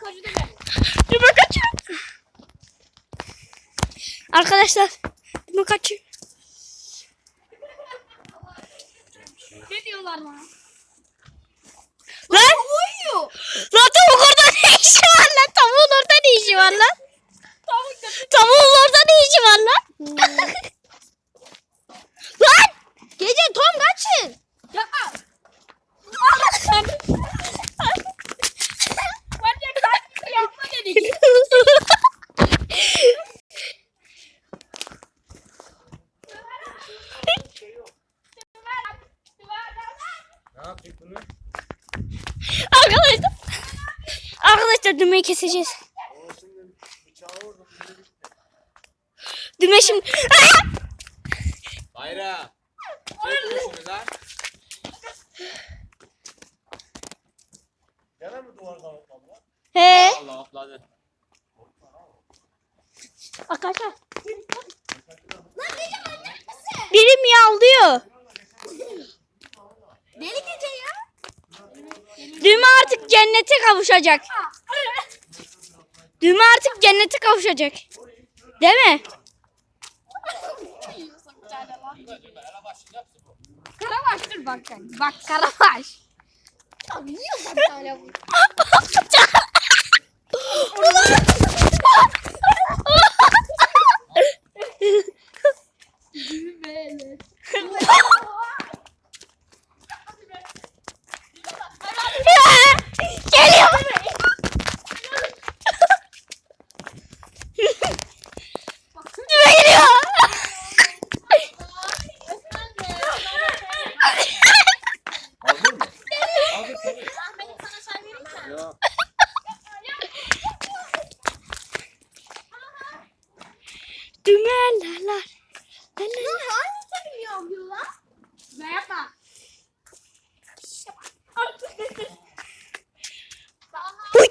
bakacı da. Düme kaçıyor. Arkadaşlar kaçıyor. Ne diyorlar bana? Lan! Uyuyor. Lan tavuk orada ne işi var lan? Tavuğun orada ne işi var lan? Tavuk da Tavuğun orada ne işi var lan? lan! Gece Tom kaçın. Ya. Var ya kalp yapma dedik. Ne yaptık bunu? Arkadaşlar. Arkadaşlar dümeyi keseceğiz. Düme şimdi... Bayra. Çek şunu lan. Gene mi duvardan atladı lan? He. Allah atladı. Arkadaşlar. Biri miyavlıyor. Deli gece ya. Düğme artık cennete kavuşacak. Düğme artık cennete kavuşacak. Değil mi? Karabaş dur bak sen. Bak karabaş. Ya yiyorsan bir tane bu. Böyle. Geliyor. Düğme geliyor. Aldın mı? Aldın tabii. Ya. Düğmeler. Ne yapma? Huy.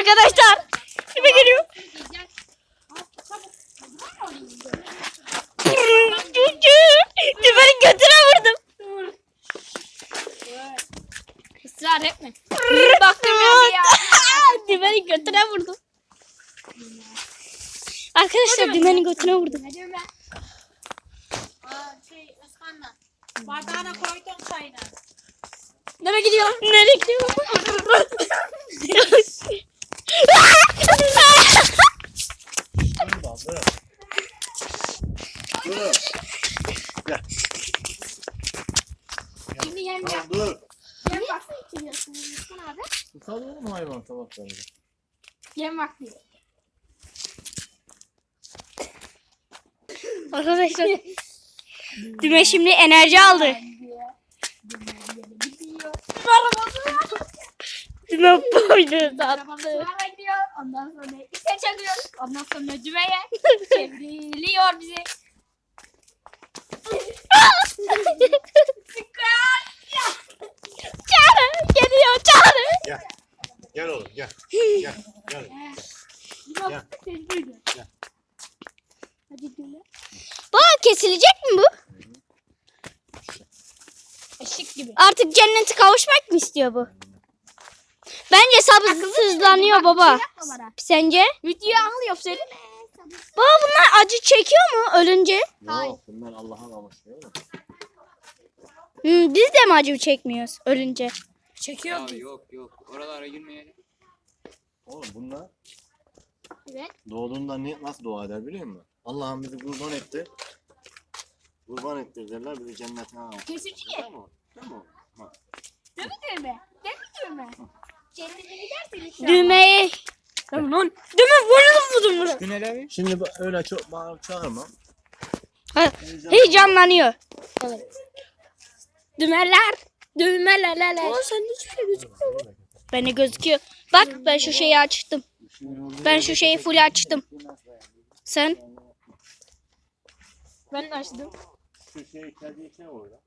Arkadaşlar. Düğme geliyor. Düğmenin götüne vurdum. Israr etme. Baktım ya. Düğmenin götüne vurdum. Arkadaşlar düğmenin götüne vurdum. Şey Osman'la. Bardağına koydum çayını. Nereye gidiyor? Nereye gidiyor? Dur bak dur. Dur. Gel. Şimdi yem yap. Tamam dur. Yem vakti içiriyorsun Osman abi. Tutalım mı sabahlarında? Yem vakti. Arkadaşlar düğme şimdi enerji aldı. Düğme boynu sattı. Ondan sonra ise çalıyoruz. Ondan sonra düğmeye çevriliyor bizi. Çağrı geliyor çağrı. Gel. Gel. Hadi kesilecek mi bu? Eşik gibi. Artık cennete kavuşmak mı istiyor bu? Bence sabırsızlanıyor baba. Sence? Video alıyor seni. Baba bunlar acı çekiyor mu ölünce? Hayır. Yok bunlar Allah'a kavuşuyor? Hmm, biz de mi acı çekmiyoruz ölünce? Çekiyor. Ya yok yok. Oralara girmeyelim. Oğlum bunlar Evet. doğduğunda ne, nasıl dua eder biliyor musun? Allah'ım bizi kurban etti. Kurban ettir derler bizi cennete al. Kesici. Tamam. Tamam. Ha. Değil mi düğme? Değil mi düğme? Cennete giderseniz şu an. Düğmeyi. Tamam lan. Düğme vurdum vurdum vurdum. Güneleri. Şimdi bu- öyle çok bağırıp çağırma. Ha, Heyecan- Heyecanlanıyor. Düğmeler. Düğmeler. sen hiçbir şey gözükmüyor. Beni gözüküyor. Bak ben şu şeyi açtım. Ben şu şeyi full açtım. Sen? Ben de açtım. Şu şey kedi şey orada.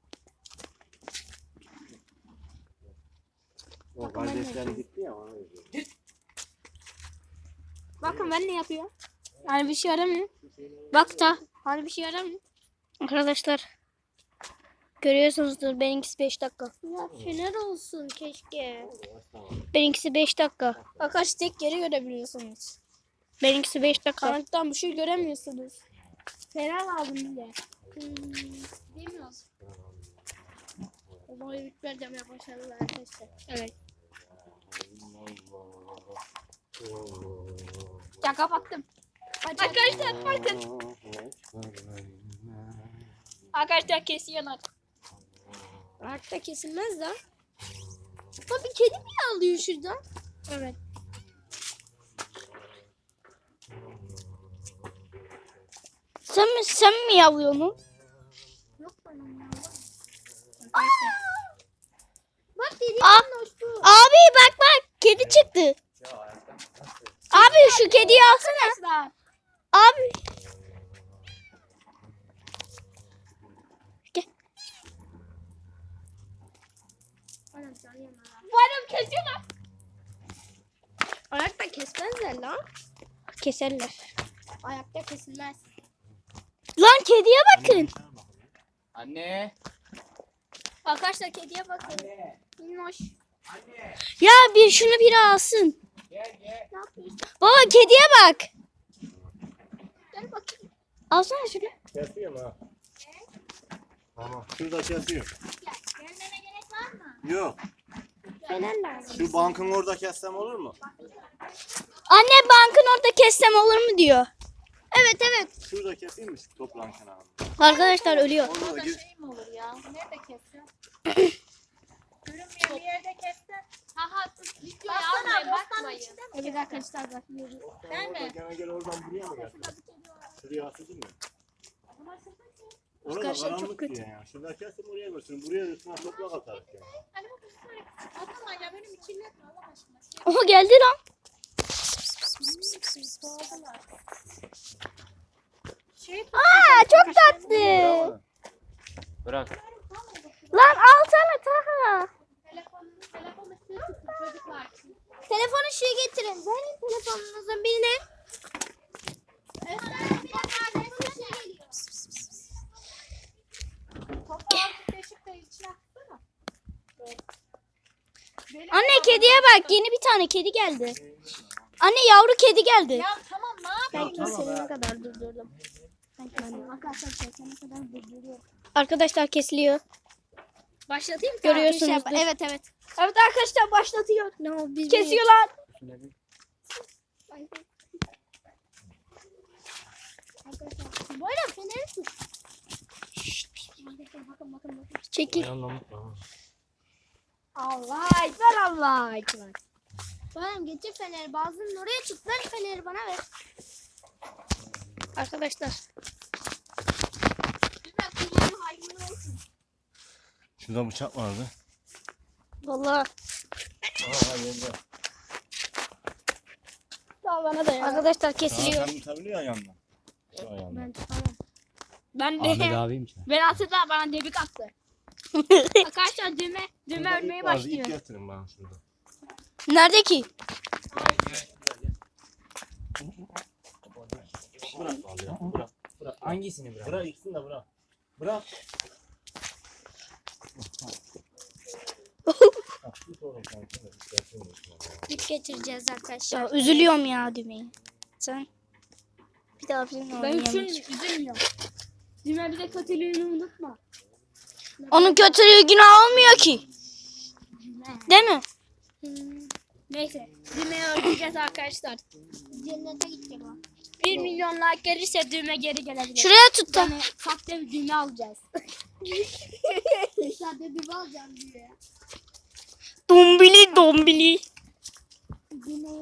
O kardeşleri gitti ya ona gidiyor. Bakın ben ne yapıyorum. Hani bir şey aramıyor. Bak da. Hani bir şey aramıyor. Arkadaşlar. Görüyorsunuzdur benimkisi 5 dakika. Ya fener olsun keşke. Benimkisi 5 dakika. Arkadaş tek yeri görebiliyorsunuz. Benimkisi 5 dakika. Karanlıktan bir şey göremiyorsunuz. Fener aldım bile. Hmm, demiyoruz. O zaman yürütme demeye başladılar arkadaşlar. Evet. Ya kapattım. Arkadaşlar bakın. Arkadaşlar kesiyorlar. Artık da kesilmez lan. Bak bir kedi mi ağlıyor şuradan? Evet. Sen mi sen mi yavruyorsun? Yok benim ya. Bak dedi Aa, abi bak bak kedi çıktı. Abi şu kediyi alsana. arkadaşlar. Abi. Gel. Varım kesiyorlar. Ayakta kesmezler lan. Keserler. Ayakta kesilmez. Lan kediye bakın. Anne. Arkadaşlar kediye bakın. Minnoş. Ya bir şunu biri alsın. Gel gel. Ne yapıyorsun? Baba kediye bak. Gel bakayım. Alsana şunu. Kesiyorum ha. Tamam. Şurada kesiyorum. Gel. Gelmene gerek var mı? Yok. Lazım. Şu bankın orada kessem olur mu? Anne bankın orada kessem olur mu diyor. Evet evet. Şurada keseyim mi şu toprağın kenarında? Arkadaşlar ölüyor. Orada da şey mi olur ya? Nerede kesiyor? Görünmeyen bir yerde kesse. Ha ha. Video yazmaya bakmayın. Evet arkadaşlar bakıyoruz. Değil mi? Gene gel oradan buraya mı geldin? Şuraya asıldın mı? Orada Arkadaşlar çok karanlık kötü. diye ya. Şurada kesim oraya götürün. Buraya üstüne toprak atarız yani. Hani Şey Oha geldi lan. Şey Aa çok tatlı. Bırak. Lan alsana Taha. Telefonu şuraya getirin. Verin telefonunuzun birine. Evet, bir dakika, bir şey geliyor. Toprağı deşik de içine atsana. Benim Anne kediye bak. Yeni bir tane kedi geldi. Anne yavru kedi geldi. Ya tamam ne yapayım? Ben kesilene kadar durdurdum. Arkadaşlar kesene kadar durduruyorum. Arkadaşlar kesiliyor. Başlatayım mı? Görüyorsunuz. Evet evet. Evet arkadaşlar başlatıyor. Ne o biz Kesiyorlar. Böyle feneri tut. Bakın bakın bakın. bakın. Çekil. Allah ekber Allah ekber. Tamam getir feneri. Bazının oraya çık. Ver feneri bana ver. Arkadaşlar. Şurada bıçak vardı. Vallahi. Aa yenge. Sağ bana da ya. Arkadaşlar kesiliyor. sen tutabiliyor yandan. Şu ayağından. Ben tutamam. Ben Ahmet de. abiymiş lan. Ben aslında bana debik attı. Arkadaşlar düğme, düğme vardı, başlıyor. İp getirin bana şurada. Nerede ki? Bırak vallahi ya. Bırak. Bırak. Hangisini bırak? Bırak ikisini de bırak. Bırak. Bak, tut oğlum sen, sen de istersen de şuna ya. İp getireceğiz arkadaşlar. Ya üzülüyorum ya düğmeyi. Sen. Bir daha bizimle Ben üzülmüyorum. Düğme bir de kötülüğünü unutma. Onun kötülüğü günah olmuyor ki. Değil mi? Neyse. Düğmeyi öldüreceğiz arkadaşlar. Cennete gidecek o. 1 milyon like gelirse düğme geri gelebilir. Şuraya tut da. Yani sahte bir düğme alacağız. sahte düğme alacağım diye. Dombili dombili.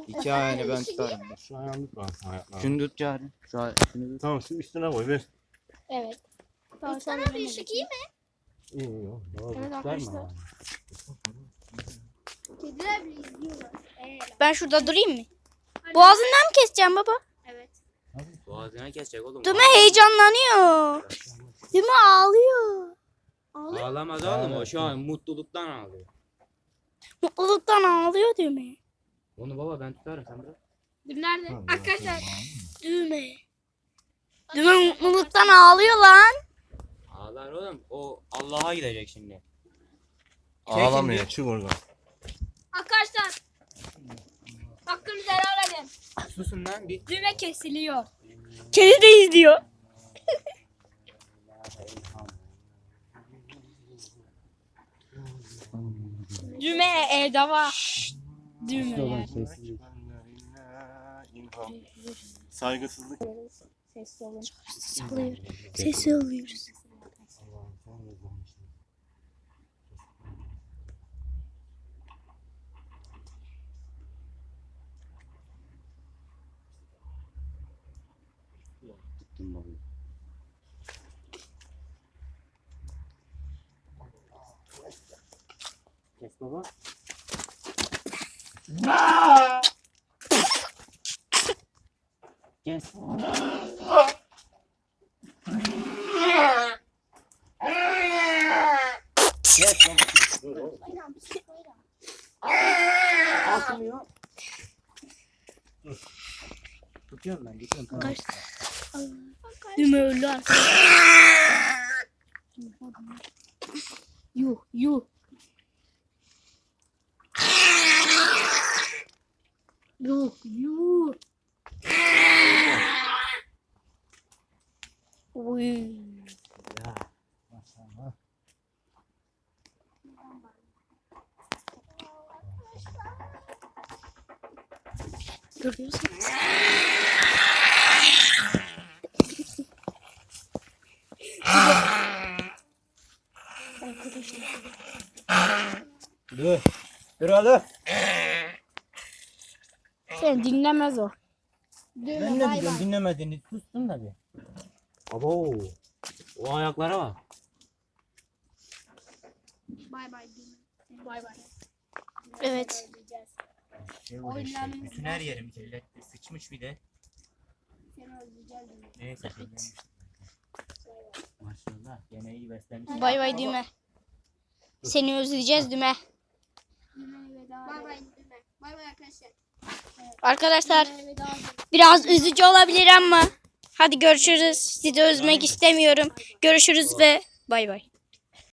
İki ayağını ben tutarım. Şu tut bana sen ayaklarını. Şunu tut cari. Şu tut. Tamam şu üstüne koy ver. Evet. Tamam, Sana bir ışık iyi mi? İyi iyi. Evet arkadaşlar. Kediler bile izliyorlar. Ben şurada durayım mı? Boğazından mı keseceğim baba? Evet. Boğazına kesecek oğlum. Düme heyecanlanıyor. Düme ağlıyor. Ağlamaz oğlum o şu an mutluluktan ağlıyor. Mutluluktan ağlıyor düğme. Onu baba ben tutarım sen bırak. Dur nerede? Arkadaşlar. Düğme. Düğme mutluluktan ağlıyor lan. Ağlar oğlum. O Allah'a gidecek şimdi. Ağlamıyor. Çık oradan. Arkadaşlar. Hakkınızı helal edin. Susun lan bir. Düğme kesiliyor. Kedi de izliyor. Düğme evde var. Düğme yani. Saygısızlık. Sessiz olun. Sesi alıyoruz. Kes baba. Kes. Kes baba. Atmıyor. Tutuyorum ben, tutuyorum. Tamam. Düğme öldü arkadaşlar. Yuh yuh. Yuh yuh. Uy. Ya. Görüyorsunuz. Dur. Dur oğlum. Sen dinlemez o. Düğme Ben bay biliyorum dinlemediğini sustun da bir. Abo. O ayaklara bak. Bay bay. Bay bay. Evet. Şey Bütün her yerim kirletti. Sıçmış bir de. Neyse. Maşallah. Gene iyi beslenmiş. Bay bay düğme. Seni özleyeceğiz veda Bay bay düğme. Bay bay arkadaşlar. Arkadaşlar biraz üzücü olabilir ama hadi görüşürüz. Sizi özlemek istemiyorum. Görüşürüz ve bay bay.